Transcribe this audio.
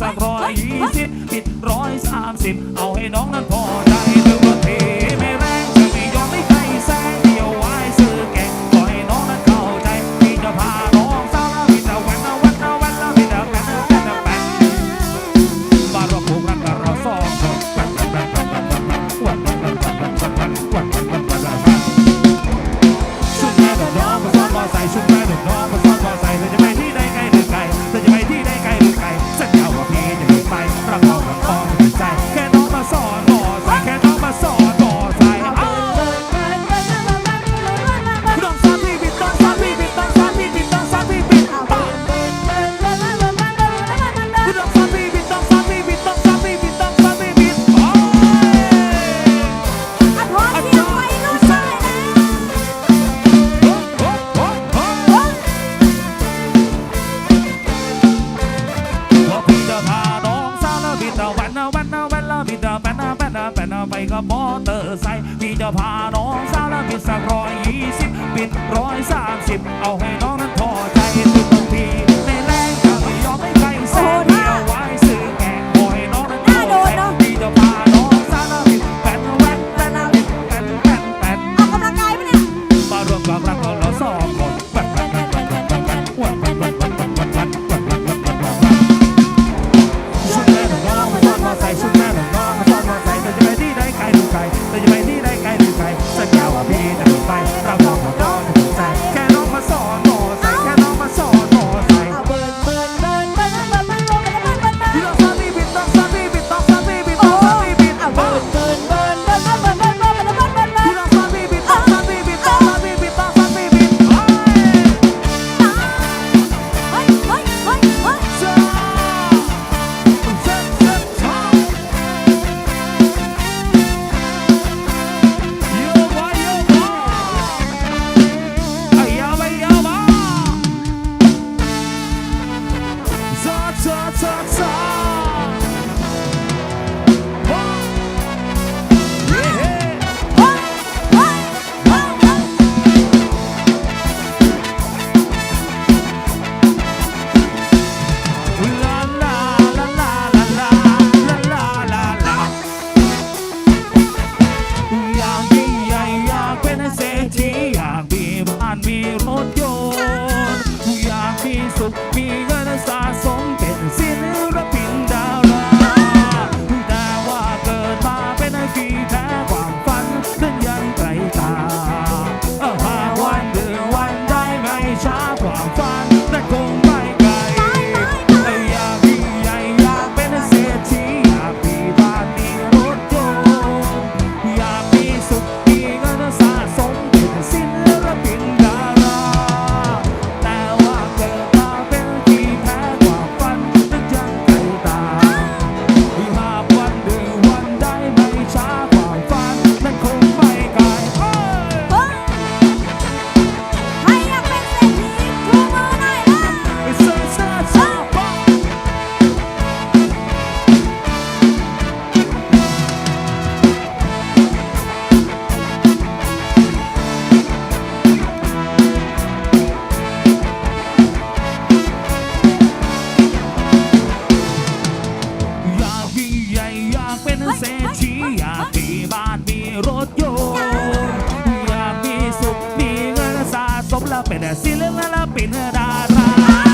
สักร้อยยี่สิบปิดร้อยสามสิบเอาให้น้องนั้นพอใจ เตอร์ไซค์พี่จะพาน้องสาวแล้วบิดสักร้อยยี่สิบปิดร้อยสามสิบเอาให้น้องนั้นพอใจทุกที พี่จะไปรับ เศรษฐีอยากมีบ้านมีรถยนต์อยากมีสุขมีเงินสะสมแล้วเป็นศิลปินดารา